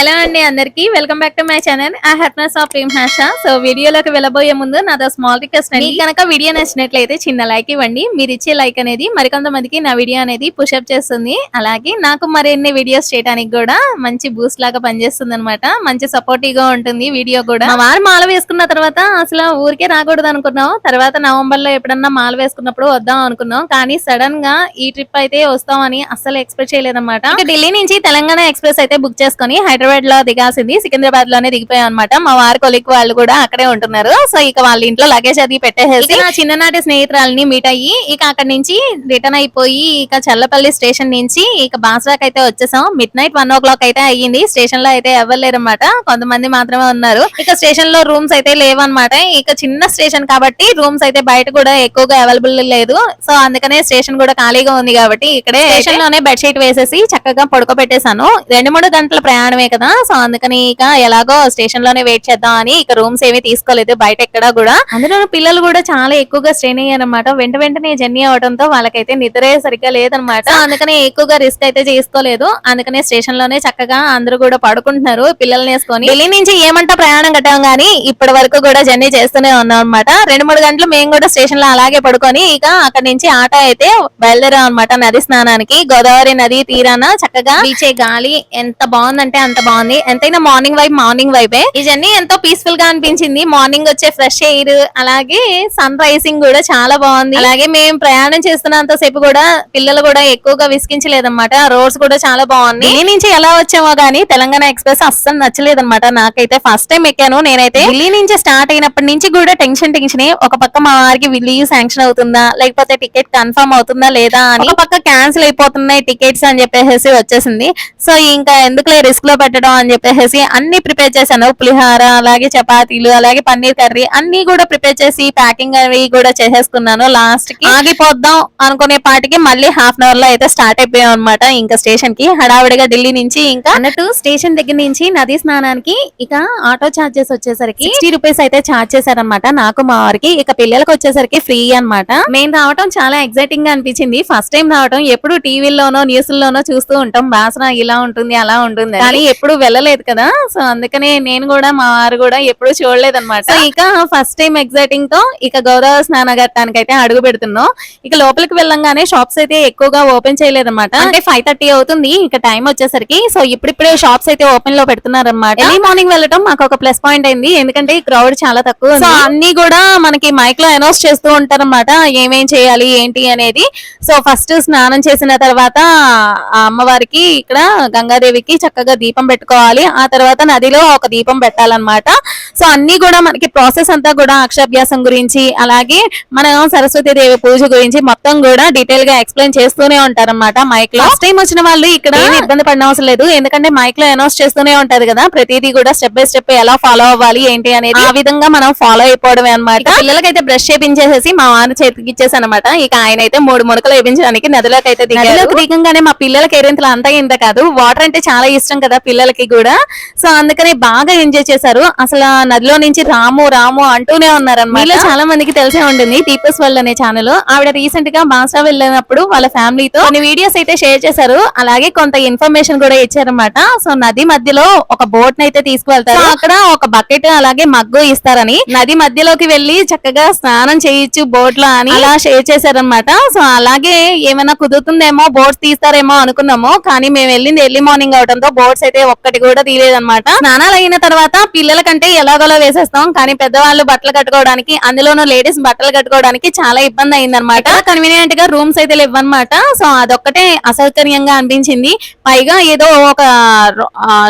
Hello అండి అందరికి. Welcome back to my channel ఆ happiness of Prem Hasha so వీడియోలోకి వెళ్ళబోయే ముందు నాదో స్మాల్ రిక్వెస్ట్ అండి. కనుక వీడియో నచ్చినట్లయితే చిన్న లైక్ ఇవ్వండి. మీరు ఇచ్చే లైక్ అనేది మరికొంతమందికి నా వీడియో అనేది పుషప్ చేస్తుంది. అలాగే నాకు మరిన్ని వీడియోస్ చేయడానికి కూడా మంచి బూస్ట్ లాగా పనిచేస్తుంది అనమాట మంచి సపోర్టివ్గా ఉంటుంది వీడియో కూడా. మా వారు మాల వేసుకున్న తర్వాత అసలు ఊరికే రాకూడదు అనుకున్నాం. తర్వాత నవంబర్లో ఎప్పుడన్నా మాల వేసుకున్నప్పుడు వద్దాం అనుకున్నాం. కానీ సడన్గా ఈ ట్రిప్ అయితే వస్తామని అస్సలు ఎక్స్పెక్ట్ చేయలేదన్నమాట. ఢిల్లీ నుంచి తెలంగాణ ఎక్స్ప్రెస్ అయితే బుక్ చేసుకొని హైదరాబాద్ లో దిగాల్సింది సికింద్రాబాద్లోనే దిగిపోయాం అనమాట మా వారి కొలిక్ వాళ్ళు కూడా అక్కడే ఉంటున్నారు. సో ఇక వాళ్ళ ఇంట్లో లగేజ్ అది పెట్టేసేసి నా చిన్ననాటి స్నేహితురాలని మీట్ అయ్యి ఇక అక్కడ నుంచి రిటర్న్ అయిపోయి ఇక చల్లపల్లి స్టేషన్ నుంచి ఇక బాస్రాక్ అయితే వచ్చేసాం. Midnight one o'clock అయితే అయ్యింది. స్టేషన్లో అయితే ఎవరు లేరన్నమాట కొంతమంది మాత్రమే ఉన్నారు. ఇక స్టేషన్లో రూమ్స్ అయితే లేవన్నమాట. ఇక చిన్న స్టేషన్ కాబట్టి రూమ్స్ అయితే బయట కూడా ఎక్కువగా అవైలబుల్ లేదు. సో అందుకనే స్టేషన్ కూడా ఖాళీగా ఉంది కాబట్టి ఇక్కడే స్టేషన్లోనే బెడ్షీట్ వేసేసి చక్కగా పడుకోబెట్టేశాను. రెండు మూడు గంటల ప్రయాణమే కదా సో అందుకని ఇక ఎలాగో స్టేషన్లోనే వెయిట్ చేద్దాం అని ఇక రూమ్స్ ఏమీ తీసుకోలేదు బయట ఎక్కడా కూడా. అందులో పిల్లలు కూడా చాలా ఎక్కువగా స్ట్రెయిన్ అయ్యారన్నమాట. వెంట వెంటనే జర్నీ అవడంతో వాళ్ళకైతే నిద్రే సరిగ్గా లేదనమాట అందుకని ఎక్కువగా రిస్క్ అయితే చేసుకోలేదు అందుకనే స్టేషన్లోనే చక్కగా అందరూ కూడా పడుకుంటున్నారు పిల్లల్ని వేసుకొని. ఢిల్లీ నుంచి ఏమంటా ప్రయాణం కట్టాం గానీ ఇప్పటి వరకు కూడా జర్నీ చేస్తూనే ఉన్నాం అనమాట రెండు మూడు గంటలు మేము కూడా స్టేషన్లో అలాగే పడుకొని ఇక అక్కడ నుంచి ఆటో అయితే బయలుదేరాం అనమాట నది స్నానానికి. గోదావరి నది తీరాన చక్కగా బీచే గాలి ఎంత బాగుందంటే అంత బాగుంది ఎంతైనా మార్నింగ్ వైబ్ మార్నింగ్ వైబే ఈ జర్నీ ఎంతో పీస్ఫుల్గా అనిపించింది. మార్నింగ్ వచ్చే ఫ్రెష్ ఎయిర్ అలాగే సన్ రైజింగ్ కూడా చాలా బాగుంది. అలాగే మేము ప్రయాణం చేస్తున్నంత సేపు కూడా పిల్లలు కూడా ఎక్కువగా విసిగించలేదన్నమాట. రోడ్స్ కూడా చాలా బాగుంది ఢిల్లీ నుంచి ఎలా వచ్చామో గానీ తెలంగాణ ఎక్స్ప్రెస్ అస్సలు నచ్చలేదన్నమాట నాకైతే. ఫస్ట్ టైం ఎక్కాను. నేనైతే ఢిల్లీ నుంచి స్టార్ట్ అయినప్పటి నుంచి కూడా టెన్షన్ టెన్షన్ ఒక పక్క మా వారికి లీవ్ శాంక్షన్ అవుతుందా? లేకపోతే టికెట్ కన్ఫర్మ్ అవుతుందా లేదా అని ఒక పక్క క్యాన్సిల్ అయిపోతున్నాయి టికెట్స్ అని చెప్పేసి వచ్చేసింది. సో ఇంకా ఎందుకులే రిస్క్లో పెట్టడం అని చెప్పేసి అన్ని ప్రిపేర్ చేశాను. పులిహార అలాగే చపాతీలు అలాగే పన్నీర్ కర్రీ అన్ని కూడా ప్రిపేర్ చేసి ప్యాకింగ్ అవి కూడా చేసేసుకున్నాను లాస్ట్కి ఆగిపోద్దాం అనుకునే పాటికి మళ్ళీ హాఫ్ అన్ అవర్లో అయితే స్టార్ట్ అయిపోయాం అనమాట ఇంకా స్టేషన్కి హడావిడిగా ఢిల్లీ నుంచి ఇంకా అన్నట్టు స్టేషన్ దగ్గర నుంచి నదీ స్నానానికి ఇక ఆటో చార్జెస్ వచ్చేసరికి సిక్స్టీ రూపీస్ అయితే చార్జ్ చేశారనమాట నాకు మా వారికి. ఇక పిల్లలకు వచ్చేసరికి ఫ్రీ అన్నమాట. మేము రావటం చాలా ఎక్సైటింగ్గా అనిపించింది. ఫస్ట్ టైం రావటం ఎప్పుడు టీవీల్లోనో న్యూస్ లోనో చూస్తూ ఉంటాం. బాసన ఇలా ఉంటుంది అలా ఉంటుంది కానీ ఎప్పుడు వెళ్ళలేదు కదా. సో అందుకనే నేను కూడా మా వారు కూడా ఎప్పుడు చూడలేదు అనమాట ఇక ఫస్ట్ టైం ఎక్సైటింగ్తో ఇక గోదావరి స్నాన ఘట్టానికి అయితే అడుగు పెడుతున్నాం. ఇక లోపలికి వెళ్ళంగానే షాప్స్ అయితే ఎక్కువగా ఓపెన్ చేయలేదన్నమాట. అంటే ఫైవ్ థర్టీ అవుతుంది ఇక టైం వచ్చేసరికి. సో ఇప్పుడిప్పుడే షాప్స్ అయితే ఓపెన్లో పెడుతున్నారు అనమాట ఎర్లీ మార్నింగ్ వెళ్ళటం మాకు ఒక ప్లస్ పాయింట్ అయింది. ఎందుకంటే ఈ క్రౌడ్ చాలా తక్కువ సో అన్ని కూడా మనకి మైక్లో అనౌన్స్ చేస్తూ ఉంటారన్నమాట. ఏమేం చేయాలి ఏంటి అనేది. సో ఫస్ట్ స్నానం చేసిన తర్వాత ఆ అమ్మవారికి ఇక్కడ గంగాదేవికి చక్కగా దీపం పెట్టుకోవాలి. ఆ తర్వాత నదిలో ఒక దీపం పెట్టాలన్నమాట. సో అన్ని కూడా మనకి ప్రాసెస్ అంతా కూడా అక్షరాభ్యాసం గురించి అలాగే మన సరస్వతి దేవి పూజ గురించి మొత్తం కూడా డీటెయిల్గా ఎక్స్ప్లెయిన్ చేస్తూనే ఉంటారన్నమాట మైక్లో. ఫస్ట్ టైం వచ్చిన వాళ్ళు ఇక్కడ ఇబ్బంది పడిన అవసరం లేదు. ఎందుకంటే మైక్లో అనౌన్స్ చేస్తూనే ఉంటది కదా. ప్రతిదీ కూడా స్టెప్ బై స్టెప్ ఎలా ఫాలో అవ్వాలి ఏంటి అనేది ఆ విధంగా మనం ఫాలో అయిపోవడమే అనమాట పిల్లలకైతే బ్రష్ చేపించేసేసి మా వారి చేతికి ఇచ్చేసి అనమాట ఇక ఆయన అయితే మూడు ముడకలు వేపించడానికి నదిలోకి అయితే దిగారు. దిగంగానే మా పిల్లలకి ఏరింతలు అంతా ఇంత కాదు. వాటర్ అంటే చాలా ఇష్టం కదా పిల్లలకి కూడా. సో అందుకని బాగా ఎంజాయ్ చేశారు. అసలు నదిలో నుంచి రాము రాము అంటూనే ఉన్నారు అనమాట చాలా మందికి తెలిసే ఉంటుంది దీపస్ వరల్డ్ అనే ఛానల్ ఆవిడ రీసెంట్గా బాసా వెళ్ళినప్పుడు వాళ్ళ ఫ్యామిలీతో కొన్ని వీడియోస్ అయితే షేర్ చేశారు. అలాగే కొంత ఇన్ఫర్మేషన్ కూడా ఇచ్చారన్నమాట. సో నది మధ్యలో ఒక బోట్ని అయితే తీసుకువెళ్తారు. అక్కడ ఒక బకెట్ అలాగే మగ్గు ఇస్తారని. నది మధ్యలోకి వెళ్ళి చక్కగా స్నానం చేయొచ్చు బోట్లో అని అలా షేర్ చేశారనమాట సో అలాగే ఏమైనా కుదురుతుందేమో బోట్స్ తీస్తారేమో అనుకున్నాము. కానీ మేము వెళ్ళింది ఎర్లీ మార్నింగ్ అవడంతో బోట్స్ అయితే ఒక్కటి కూడా తీయలేదన్నమాట స్నానాలు అయిన తర్వాత పిల్లలకంటే ఎలాగోలా వేసేస్తాం. కానీ పెద్దవాళ్ళు బట్టలు కట్టుకోవడానికి అందులోనూ లేడీస్ బట్టలు కట్టుకోవడానికి చాలా ఇబ్బంది అయిందనమాట కన్వీనియంట్గా రూమ్స్ అయితే లేవన్నమాట. సో అదొక్కటే అసౌకర్యంగా అనిపించింది. పైగా ఏదో ఒక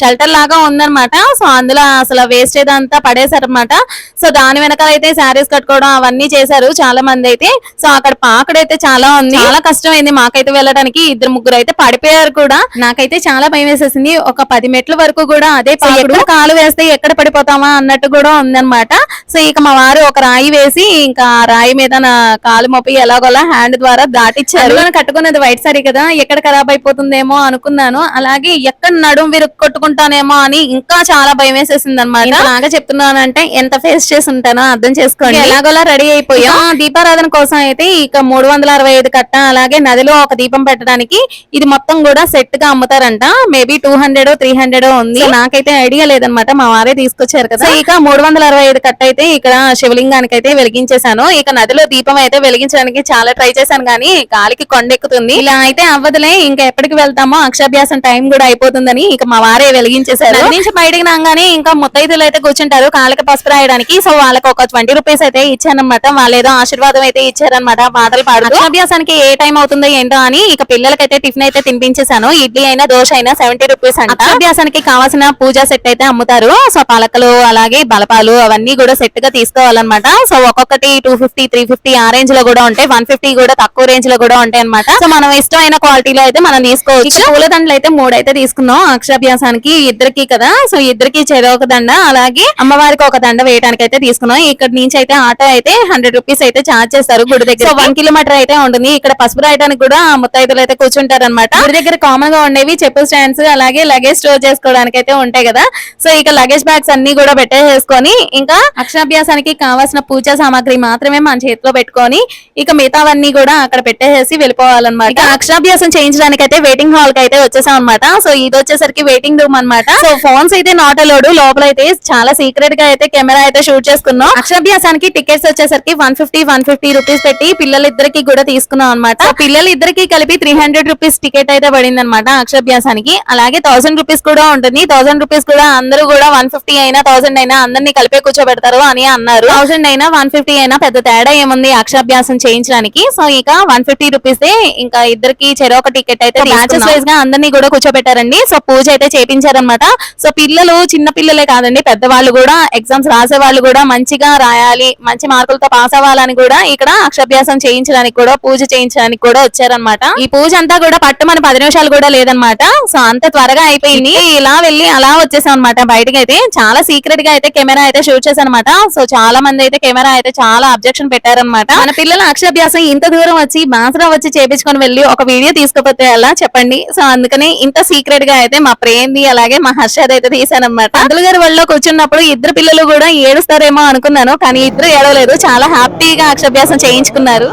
షెల్టర్ లాగా ఉందనమాట సో అందులో అసలు వేస్ట్ అంతా పడేసారనమాట సో దాని వెనకాల అయితే శారీస్ కట్టుకోవడం అవన్నీ చేశారు చాలా మంది అయితే. సో అక్కడ పాకడైతే చాలా ఉంది. చాలా కష్టమైంది మాకైతే వెళ్ళడానికి. ఇద్దరు ముగ్గురు అయితే పడిపోయారు కూడా. నాకైతే చాలా భయం వేసేసింది. ఒక పది మెట్ల వరకు కూడా అదే పాకుడు. కాలు వేస్తే ఎక్కడ పడిపోతామా అన్నట్టు కూడా ఉందన్నమాట. సో ఇక మా వారు ఒక రాయి వేసి ఇంకా ఆ రాయి మీద నా కాలు మోపి ఎలాగోలా హ్యాండ్ ద్వారా దాటిచ్చారు. కట్టుకున్నది వైట్ సారీ కదా ఎక్కడ ఖరాబ్ అయిపోతుందేమో అనుకున్నాను. అలాగే ఎక్కడ నడుం విరుక్కు కొట్టుకుంటానేమో అని ఇంకా చాలా భయం వేసేసింది అనమాట బాగా చెప్తున్నానంటే ఎంత ఫేస్ చేసి ఉంటానో అర్థం చేసుకోండి. ఎలాగోలా రెడీ అయిపోయాం. దీపారాధన కోసం అయితే ఇక మూడు వందల అరవై ఐదు కట్ట అలాగే నదిలో ఒక దీపం పెట్టడానికి ఇది మొత్తం కూడా సెట్గా అమ్ముతారంట. Maybe two hundred three hundred ఉంది. నాకైతే ఐడియా లేదనమాట మా వారే తీసుకొచ్చారు కదా. ఇక మూడు వందల అరవై ఐదు కట్ అయితే ఇక్కడ శివలింగానికి అయితే వెలిగించేశాను. ఇక నదిలో దీపం అయితే వెలిగించడానికి చాలా ట్రై చేశాను కానీ గాలికి కొండెక్కుతుంది. ఇలా అయితే అవ్వదులే. ఇంకా ఎప్పటికి వెళ్తామో అక్షాభ్యాసం టైం కూడా అయిపోతుందని ఇక మా వారే వెలిగించేశారు. నది నుంచి బయటికి రాగానే ఇంకా ముత్తైదులు అయితే కూర్చుంటారు కాళ్ళకి పసుపు రాయడానికి. సో వాళ్ళకి ఒక ట్వంటీ రూపీస్ అయితే ఇచ్చానమాట వాళ్ళు ఏదో ఆశీర్వాదం అయితే ఇచ్చారనమాట పాటలు పాడు అక్షాభ్యాసానికి ఏ టైం అవుతుందో ఏంటో అని ఇక పిల్లలకైతే టిఫిన్ అయితే తినిపించేశాను. ఇడ్లీ అయినా దోశ అయినా సెవెంటీ రూపీస్ అంట. అక్షాభ్యాసానికి కావాల్సిన పూజా సెట్ అయితే అమ్ముతారు. సో పలకలు అలాగే బలపాలు అవన్నీ కూడా సెట్గా తీసుకోవాలన్నమాట. సో ఒక్కొక్కటి టూ ఫిఫ్టీ త్రీ ఫిఫ్టీ ఆ రేంజ్లో కూడా ఉంటాయి. వన్ ఫిఫ్టీ కూడా తక్కువ రేంజ్లో కూడా ఉంటాయి అనమాట సో మనం ఇష్టమైన క్వాలిటీలో అయితే మనం తీసుకోవచ్చు. పూలదండలు అయితే మూడు అయితే తీసుకున్నాం. అక్షరాభ్యాసానికి ఇద్దరికి కదా. సో ఇద్దరికి చెరొక దండ అలాగే అమ్మవారికి ఒక దండ వేయడానికి అయితే తీసుకున్నాం. ఇక్కడ నుంచి అయితే ఆటో అయితే హండ్రెడ్ రూపీస్ అయితే చార్జ్ చేస్తారు గుడి దగ్గర సో వన్ కిలోమీటర్ అయితే ఉంటుంది. ఇక్కడ పసుపు రాయడానికి కూడా ముత్తైదులు అయితే కూర్చుంటారు అనమాట గుడి దగ్గర కామన్గా ఉండేవి చెప్పుల స్టాండ్స్ అలాగే లగేజ్ స్టోర్ చేసుకోవడానికి అయితే ఉంటాయి కదా. సో ఇక లగేజ్ బ్యాగ్స్ అన్ని కూడా పెట్టేసుకొని ఇంకా అక్షరాభ్యాసానికి కావాల్సిన పూజా సామాగ్రి మాత్రమే మన చేతిలో పెట్టుకొని ఇక మిగతావన్నీ కూడా అక్కడ పెట్టేసి వెళ్ళిపోవాలన్నమాట. అక్షరాభ్యాసం చేయించడానికి అయితే వెయిటింగ్ హాల్కి అయితే వచ్చేసాం అనమాట సో ఇది వచ్చేసరికి వెయిటింగ్ రూమ్ అన్నమాట. సో ఫోన్స్ అయితే నాట్ అలౌడ్ లోపల అయితే చాలా సీక్రెట్గా అయితే కెమెరా అయితే షూట్ చేసుకున్నాం. అక్షరాభ్యాసానికి టికెట్స్ వచ్చేసరికి one fifty one fifty rupees పెట్టి పిల్లలిద్దరికి కూడా తీసుకున్నాం అనమాట పిల్లలిద్దరికి కలిపి త్రీ హండ్రెడ్ రూపీస్ టికెట్ అయితే పడింది అనమాట అక్షరాభ్యాసానికి. అలాగే థౌసండ్ రూపీస్ కూడా ఉంటుంది. థౌసండ్ రూపీస్ కూడా అందరూ కూడా వన్ ఫిఫ్టీ అయినా థౌసండ్ అయినా అందరినీ కలిపే కూర్చోబెడతారు అని అన్నారు. థౌసండ్ అయినా వన్ ఫిఫ్టీ అయినా పెద్ద తేడా ఏముంది అక్షరాభ్యాసం చేయించడానికి. సో ఇక వన్ ఫిఫ్టీ రూపీస్ ఇంకా ఇద్దరికి చెరొక టికెట్ అయితే బ్యాచెస్ వైజ్గా అందరినీ కూడా కూర్చోబెట్టారండి. సో పూజ అయితే చేపించారనమాట సో పిల్లలు చిన్న పిల్లలే కాదండి పెద్దవాళ్ళు కూడా ఎగ్జామ్స్ రాసే వాళ్ళు కూడా మంచిగా రాయాలి మంచి మార్కులతో పాస్ అవ్వాలని కూడా ఇక్కడ అక్షరాభ్యాసం చేయించడానికి కూడా పూజ చేయించడానికి కూడా వచ్చారనమాట ఈ పూజ అంతా కూడా పట్టు మన పది నిమిషాలు కూడా లేదనమాట సో అంత త్వరగా అయిపోయింది. ఇలా వెళ్ళి అలా వచ్చేసాం అనమాట బయటకి అయితే చాలా సీక్రెట్గా అయితే కెమెరా అయితే షూట్ చేశాను అనమాట సో చాలా మంది అయితే కెమెరా అయితే చాలా అబ్జెక్షన్ పెట్టారనమాట మన పిల్లల అక్షరాభ్యాసం ఇంత దూరం వచ్చి బాసరా వచ్చి చేపించుకొని వెళ్ళి ఒక వీడియో తీసుకుపోతే ఎలా చెప్పండి? సో అందుకని ఇంత సీక్రెట్గా అయితే మా ప్రేమ్ది అలాగే మా హర్షద్ అయితే తీసానమాట అందులో గారి వాళ్ళలో కూర్చున్నప్పుడు ఇద్దరు పిల్లలు కూడా ఏడుస్తారేమో అనుకున్నాను కానీ ఇద్దరు ఏడవలేదు. చాలా హ్యాపీగా అక్షరాభ్యాసం చేయించుకున్నారు.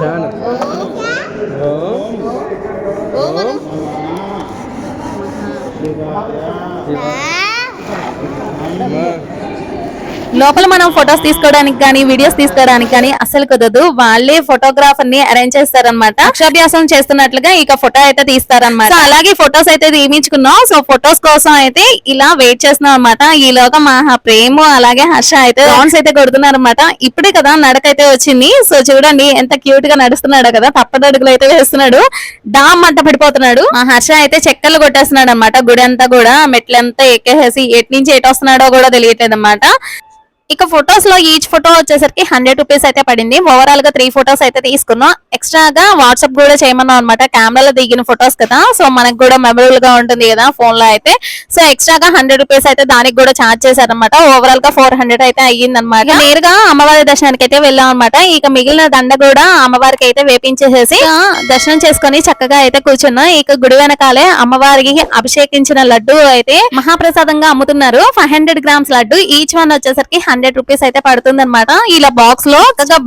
లోపల మనం ఫొటోస్ తీసుకోవడానికి కానీ వీడియోస్ తీసుకోవడానికి కానీ అసలు కుదరదు. వాళ్ళే ఫోటోగ్రాఫర్ని అరేంజ్ చేస్తారనమాట అక్షాభ్యాసం చేస్తున్నట్లుగా ఇక ఫోటో అయితే తీస్తారనమాట సో అలాగే ఫొటోస్ అయితే తీయించుకున్నాం. సో ఫొటోస్ కోసం అయితే ఇలా వెయిట్ చేస్తున్నాం అనమాట ఈలోగా మా ప్రేమ అలాగే హర్ష అయితే రౌండ్స్ అయితే కొడుతున్నారు అనమాట ఇప్పుడే కదా నడక అయితే వచ్చింది. సో చూడండి ఎంత క్యూట్గా నడుస్తున్నాడు కదా. తప్పదడుగులు అయితే వేస్తున్నాడు. డామ్ మంట పడిపోతున్నాడు. మా హర్ష అయితే చెక్కలు కొట్టేస్తున్నాడు అనమాట గుడి అంతా కూడా మెట్లంతా ఎక్కేసేసి ఎటు నుంచి ఎటు వస్తున్నాడో కూడా తెలియట్లేదు అనమాట ఇక ఫొటోస్లో ఈచ్ ఫోటో వచ్చేసరికి హండ్రెడ్ రూపీస్ అయితే పడింది. ఓవరాల్గా త్రీ ఫొటోస్ అయితే తీసుకున్నాం. ఎక్స్ట్రాగా వాట్సాప్ కూడా చేయమన్నాం అనమాట కెమెరాలో దిగిన ఫొటోస్ కదా. సో మనకు కూడా మెమరబుల్గా ఉంటుంది కదా ఫోన్లో అయితే. సో ఎక్స్ట్రాగా హండ్రెడ్ రూపీస్ అయితే దానికి కూడా ఛార్జ్ చేశారనమాట ఓవరాల్గా ఫోర్ హండ్రెడ్ అయితే అయ్యింది అనమాట నేరుగా అమ్మవారి దర్శనానికి అయితే వెళ్ళాం అనమాట ఇక మిగిలిన దండ కూడా అమ్మవారికి అయితే వేపించేసేసి దర్శనం చేసుకొని చక్కగా అయితే కూర్చున్నాం. ఇక గుడి వెనకాలే అమ్మవారికి అభిషేకించిన లడ్డు అయితే మహాప్రసాదంగా అమ్ముతున్నారు. Five hundred grams laddu. Each one వచ్చేసరికి హండ్రెడ్ రూపీస్ అయితే పడుతుంది అనమాట ఇలా బాక్స్లో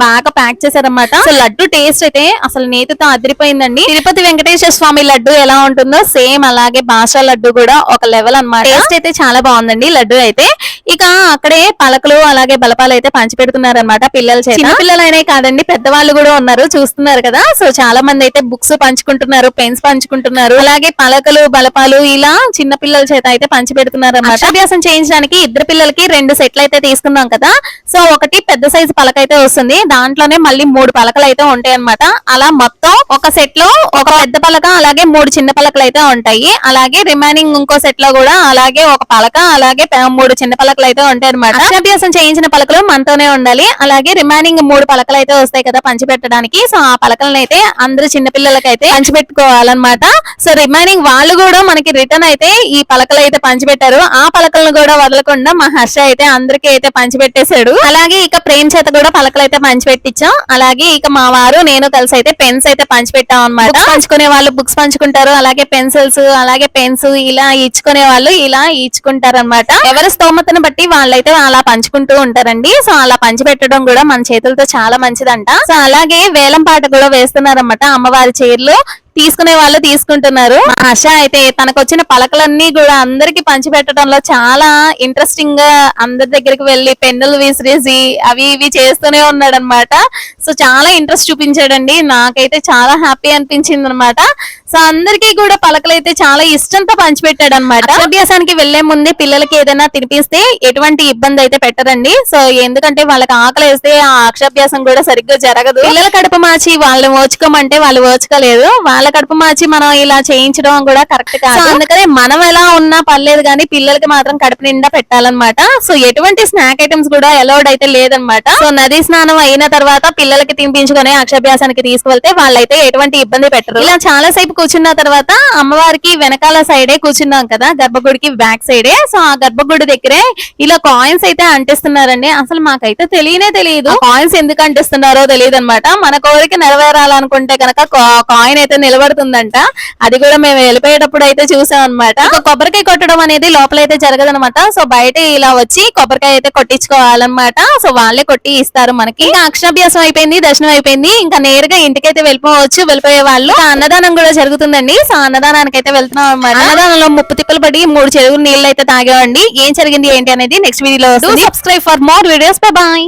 బాగా ప్యాక్ చేశారనమాట సో లడ్డు టేస్ట్ అయితే అసలు నేతితో అదిరిపోయిందండి. తిరుపతి వెంకటేశ్వర స్వామి లడ్డు ఎలా ఉంటుందో సేమ్ అలాగే బాషా లడ్డు కూడా ఒక లెవెల్ అన్నమాట. టేస్ట్ అయితే చాలా బాగుందండి లడ్డు అయితే. ఇక అక్కడే పలకలు అలాగే బలపాలు అయితే పంచి పెడుతున్నారు అనమాట పిల్లల చేత. చిన్న పిల్లలైనే కాదండి పెద్దవాళ్ళు కూడా ఉన్నారు చూస్తున్నారు కదా. సో చాలా మంది అయితే బుక్స్ పంచుకుంటున్నారు పెన్స్ పంచుకుంటున్నారు. అలాగే పలకలు బలపాలు ఇలా చిన్న పిల్లల చేత అయితే పంచి పెడుతున్నారు అనమాట అభ్యాసం చేయించడానికి ఇద్దరు పిల్లలకి రెండు సెట్లు అయితే తీసుకున్నాం కదా. సో ఒకటి పెద్ద సైజు పలక అయితే వస్తుంది. దాంట్లోనే మళ్ళీ మూడు పలకలు అయితే ఉంటాయి అనమాట అలా మొత్తం ఒక సెట్లో ఒక పెద్ద పలక అలాగే మూడు చిన్న పలకలు అయితే ఉంటాయి. అలాగే రిమైనింగ్ ఇంకో సెట్లో కూడా అలాగే ఒక పలక అలాగే మూడు చిన్న పలకలు అయితే ఉంటాయి అనమాట అక్షరాభ్యాసం చేయించిన పలకలు మనతోనే ఉండాలి. అలాగే రిమైనింగ్ మూడు పలకలు అయితే వస్తాయి కదా పంచి పెట్టడానికి సో ఆ పలకలను అయితే అందరు చిన్నపిల్లలకి అయితే పంచి పెట్టుకోవాలన్నమాట సో రిమైనింగ్ వాళ్ళు కూడా మనకి రిటర్న్ అయితే ఈ పలకలు అయితే పంచిపెట్టారు. ఆ పలకలను కూడా వదలకుండా మా హర్ష అయితే అందరికీ అయితే పంచి పెట్టేశాడు అలాగే ఇక ప్రేమ్ చేత కూడా పలకలు అయితే పంచిపెట్టించాం అలాగే ఇక మా వారు నేను కలిసి అయితే పెన్స్ అయితే పంచిపెట్టాం అనమాట పంచుకునే వాళ్ళు బుక్స్ పంచుకుంటారు. అలాగే పెన్సిల్స్ అలాగే పెన్స్ ఇలా ఇచ్చుకునే వాళ్ళు ఇలా ఇచ్చుకుంటారు అనమాట ఎవరి స్తోమతను బట్టి వాళ్ళైతే అలా పంచుకుంటూ ఉంటారండి. సో అలా పంచిపెట్టడం కూడా మన చేతులతో చాలా మంచిదంట. సో అలాగే వేలం పాట కూడా వేస్తున్నారన్నమాట అమ్మవారి చీరలు. తీసుకునే వాళ్ళు తీసుకుంటున్నారు. ఆశ అయితే తనకు వచ్చిన పలకలన్నీ కూడా అందరికి పంచిపెట్టడంలో చాలా ఇంట్రెస్టింగ్గా అందరి దగ్గరికి వెళ్ళి పెన్నులు విసిరేసి అవి ఇవి చేస్తూనే ఉన్నాడు అనమాట సో చాలా ఇంట్రెస్ట్ చూపించాడండి. నాకైతే చాలా హ్యాపీ అనిపించింది అనమాట సో అందరికీ కూడా పలకలు అయితే చాలా ఇష్టంతో పంచిపెట్టాడు అనమాట అభ్యాసానికి వెళ్ళే ముందే పిల్లలకి ఏదైనా తినిపిస్తే ఎటువంటి ఇబ్బంది అయితే పెట్టరండి. సో ఎందుకంటే వాళ్ళకి ఆకలి వేస్తే ఆ అక్షాభ్యాసం కూడా సరిగ్గా జరగదు. పిల్లల కడుపు మార్చి వాళ్ళని ఓచుకోమంటే వాళ్ళు ఓచుకోలేదు వాళ్ళ కడుపు మార్చి మనం ఇలా చేయించడం కూడా కరెక్ట్ కాదు. అందుకనే మనం ఎలా ఉన్నా పర్లేదు కానీ పిల్లలకి మాత్రం కడుపు నిండా పెట్టాలన్నమాట. సో ఎటువంటి స్నాక్ ఐటమ్స్ కూడా అలౌడ్ అయితే లేదన్నమాట. సో నది స్నానం అయిన తర్వాత పిల్లలకి తినిపించుకుని అక్షభ్యాసానికి తీసుకువెళ్తే వాళ్ళైతే ఎటువంటి ఇబ్బంది పెట్టరు. ఇలా చాలా సేపు కూర్చున్న తర్వాత అమ్మవారికి వెనకాల సైడే కూర్చున్నాం కదా గర్భగుడికి బ్యాక్ సైడే. సో ఆ గర్భగుడి దగ్గరే ఇలా కాయిన్స్ అయితే అంటిస్తున్నారండి. అసలు మాకైతే తెలియనే తెలియదు. కాయిన్స్ ఎందుకు అంటిస్తున్నారో తెలియదు అనమాట మన కోరిక నెరవేరాలనుకుంటే కనుక కాయిన్ అయితే నిలబడుతుందంట. అది కూడా మేము వెళ్ళిపోయేటప్పుడు అయితే చూసాం అనమాట కొబ్బరికాయ కొట్టడం అనేది లోపల అయితే జరగదనమాట. సో బయట ఇలా వచ్చి కొబ్బరికాయ అయితే కొట్టించుకోవాలన్నమాట. సో వాళ్ళే కొట్టి ఇస్తారు మనకి. అక్షరాభ్యాసం అయిపోయి అయిపోయింది దర్శనం అయిపోయింది. ఇంకా నేరుగా ఇంటికైతే వెళ్ళిపోవచ్చు వెళ్ళిపోయే వాళ్ళు. అన్నదానం కూడా జరుగుతుందండి. సో అన్నదానానికి అయితే వెళ్తున్నాం అనమాట అన్నదానంలో ముప్పు తిప్పలు పడి మూడు చెరువులు నీళ్ళు అయితే తాగేవండి ఏం జరిగింది ఏంటి అనేది నెక్స్ట్ వీడియోలో subscribe for more videos bye